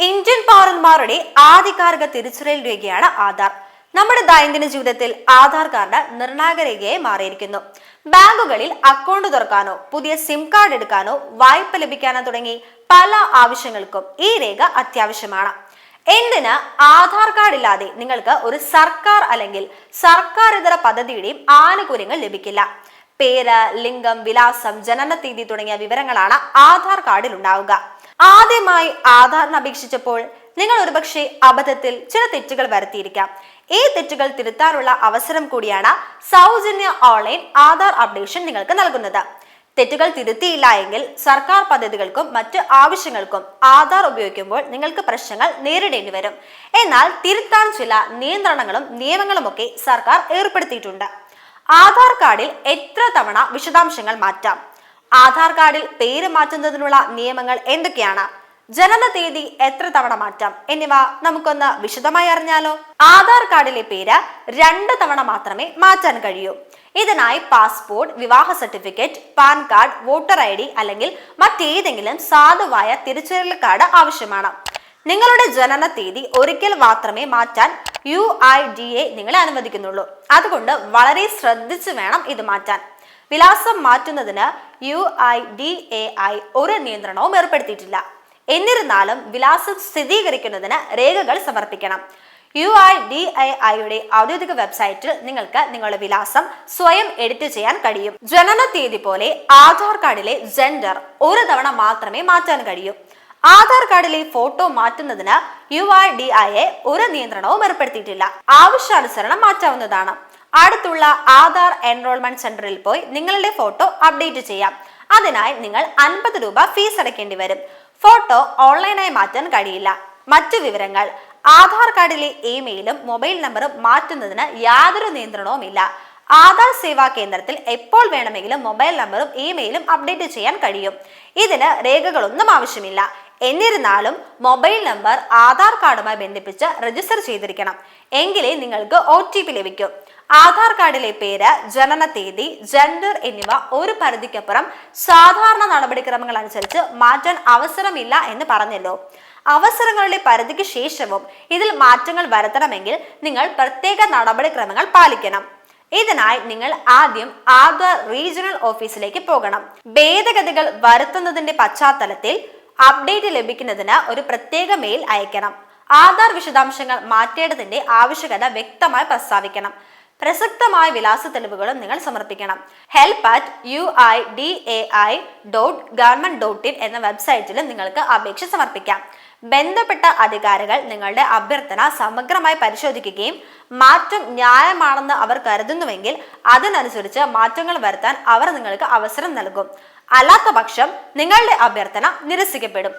Indian പൗരന്മാരുടെ ആധികാരിക തിരിച്ചറിയൽ രേഖയാണ് ആധാർ. നമ്മുടെ ദൈനംദിന ജീവിതത്തിൽ ആധാർ കാർഡ് നിർണായക രേഖയായി മാറിയിരിക്കുന്നു. ബാങ്കുകളിൽ അക്കൗണ്ട് തുറക്കാനോ പുതിയ സിം കാർഡ് എടുക്കാനോ വായ്പ ലഭിക്കാനോ തുടങ്ങി പല ആവശ്യങ്ങൾക്കും ഈ രേഖ അത്യാവശ്യമാണ്. എന്തിന് ആധാർ കാർഡ് ഇല്ലാതെ നിങ്ങൾക്ക് ഒരു സർക്കാർ അല്ലെങ്കിൽ സർക്കാർ ഇതര പദ്ധതിയുടെയും ആനുകൂല്യങ്ങൾ ലഭിക്കില്ല? പേര് ലിംഗം വിലാസം ജനന തീയതി തുടങ്ങിയ വിവരങ്ങളാണ് ആധാർ കാർഡിൽ ഉണ്ടാവുക. ആദ്യമായി ആധാറിന് അപേക്ഷിച്ചപ്പോൾ നിങ്ങൾ ഒരുപക്ഷെ അബദ്ധത്തിൽ ചില തെറ്റുകൾ വരുത്തിയിരിക്കാം. ഈ തെറ്റുകൾ തിരുത്താനുള്ള അവസരം കൂടിയാണ് സൗജന്യ ഓൺലൈൻ ആധാർ അപ്ഡേഷൻ നിങ്ങൾക്ക് നൽകുന്നത്. തെറ്റുകൾ തിരുത്തിയില്ല എങ്കിൽ സർക്കാർ പദ്ധതികൾക്കും മറ്റ് ആവശ്യങ്ങൾക്കും ആധാർ ഉപയോഗിക്കുമ്പോൾ നിങ്ങൾക്ക് പ്രശ്നങ്ങൾ നേരിടേണ്ടി വരും. എന്നാൽ തിരുത്താൻ ചില നിയന്ത്രണങ്ങളും നിയമങ്ങളുമൊക്കെ സർക്കാർ ഏർപ്പെടുത്തിയിട്ടുണ്ട്. ആധാർ കാർഡിൽ എത്ര തവണ വിശദാംശങ്ങൾ മാറ്റാം? ആധാർ കാർഡിൽ പേര് മാറ്റുന്നതിനുള്ള നിയമങ്ങൾ എന്തൊക്കെയാണ്? ജനന തീയതി എത്ര തവണ മാറ്റാം? എന്നിവ നമുക്കൊന്ന് വിശദമായി അറിഞ്ഞാലോ? ആധാർ കാർഡിലെ പേര് രണ്ട് തവണ മാത്രമേ മാറ്റാൻ കഴിയൂ. ഇതിനായി പാസ്പോർട്ട് വിവാഹ certificate PAN card voter I D അല്ലെങ്കിൽ മറ്റേതെങ്കിലും സാധുവായ തിരിച്ചറിയൽ കാർഡ് ആവശ്യമാണ്. നിങ്ങളുടെ ജനന തീയതി ഒരിക്കൽ മാത്രമേ മാറ്റാൻ യു ഐ ഡി എ നിങ്ങളെ അനുവദിക്കുന്നുള്ളൂ. അതുകൊണ്ട് വളരെ ശ്രദ്ധിച്ചു വേണം ഇത് മാറ്റാൻ. വിലാസം മാറ്റുന്നതിന് U I D A I ഒരു നിയന്ത്രണവും ഏർപ്പെടുത്തിയിട്ടില്ല. എന്നിരുന്നാലും വിലാസം സ്ഥിരീകരിക്കുന്നതിന് രേഖകൾ സമർപ്പിക്കണം. യു ഐ ഡി ഐ ഐയുടെ ഔദ്യോഗിക വെബ്സൈറ്റിൽ നിങ്ങൾക്ക് നിങ്ങളുടെ വിലാസം സ്വയം എഡിറ്റ് ചെയ്യാൻ കഴിയും. ജനന തീയതി പോലെ ആധാർ കാർഡിലെ ജെൻഡർ ഒരു തവണ മാത്രമേ മാറ്റാൻ കഴിയൂ. ആധാർ കാർഡിലെ ഫോട്ടോ മാറ്റുന്നതിന് U R D I A ഒരു നിയന്ത്രണവും ഏർപ്പെടുത്തിയിട്ടില്ല. ആവശ്യാനുസരണം മാറ്റാവുന്നതാണ്. അടുത്തുള്ള ആധാർ എൻറോൾമെന്റ് സെന്ററിൽ പോയി നിങ്ങളുടെ ഫോട്ടോ അപ്ഡേറ്റ് ചെയ്യാം. അതിനായി നിങ്ങൾ അൻപത് രൂപ ഫീസ് അടയ്ക്കേണ്ടി വരും. ഫോട്ടോ ഓൺലൈനായി മാറ്റാൻ കഴിയില്ല. മറ്റു വിവരങ്ങൾ. ആധാർ കാർഡിലെ ഇമെയിലും മൊബൈൽ നമ്പറും മാറ്റുന്നതിന് യാതൊരു നിയന്ത്രണവുമില്ല. ആധാർ സേവാ കേന്ദ്രത്തിൽ എപ്പോൾ വേണമെങ്കിലും മൊബൈൽ നമ്പറും ഇമെയിലും അപ്ഡേറ്റ് ചെയ്യാൻ കഴിയും. ഇതിന് രേഖകളൊന്നും ആവശ്യമില്ല. എന്നിരുന്നാലും മൊബൈൽ നമ്പർ ആധാർ കാർഡുമായി ബന്ധിപ്പിച്ച് രജിസ്റ്റർ ചെയ്തിരിക്കണം. എങ്കിലേ നിങ്ങൾക്ക് ഒ ടി പി ലഭിക്കും. ആധാർ കാർഡിലെ പേര് ജനന തീയതി ജെൻഡർ എന്നിവ ഒരു പരിധിക്കപ്പുറം സാധാരണ നടപടിക്രമങ്ങൾ അനുസരിച്ച് മാറ്റാൻ അവസരമില്ല എന്ന് പറഞ്ഞല്ലോ. അവസരങ്ങളുടെ പരിധിക്ക് ശേഷവും ഇതിൽ മാറ്റങ്ങൾ വരുത്തണമെങ്കിൽ നിങ്ങൾ പ്രത്യേക നടപടിക്രമങ്ങൾ പാലിക്കണം. ഇതിനായി നിങ്ങൾ ആദ്യം ആധാർ റീജിയണൽ ഓഫീസിലേക്ക് പോകണം. ഭേദഗതികൾ വരുത്തുന്നതിന്റെ പശ്ചാത്തലത്തിൽ അപ്ഡേറ്റ് ലഭിക്കുന്നതിന് ഒരു പ്രത്യേക മെയിൽ അയക്കണം ആധാർ വിശദാംശങ്ങൾ മാറ്റേണ്ടതിന്റെ ആവശ്യകത വ്യക്തമായി പ്രസ്താവിക്കണം. പ്രസക്തമായ വിലാസ തെളിവുകളും നിങ്ങൾ സമർപ്പിക്കണം. Help at U I D A I dot government dot in എന്ന വെബ്സൈറ്റിൽ നിങ്ങൾക്ക് അപേക്ഷ സമർപ്പിക്കാം. ബന്ധപ്പെട്ട അധികാരികൾ നിങ്ങളുടെ അഭ്യർത്ഥന സമഗ്രമായി പരിശോധിക്കുകയും മാറ്റം ന്യായമാണെന്ന് അവർ കരുതുന്നുവെങ്കിൽ അതിനനുസരിച്ച് മാറ്റങ്ങൾ വരുത്താൻ അവർ നിങ്ങൾക്ക് അവസരം നൽകും. അല്ലാത്ത പക്ഷം നിങ്ങളുടെ അഭ്യർത്ഥന നിരസിക്കപ്പെടും.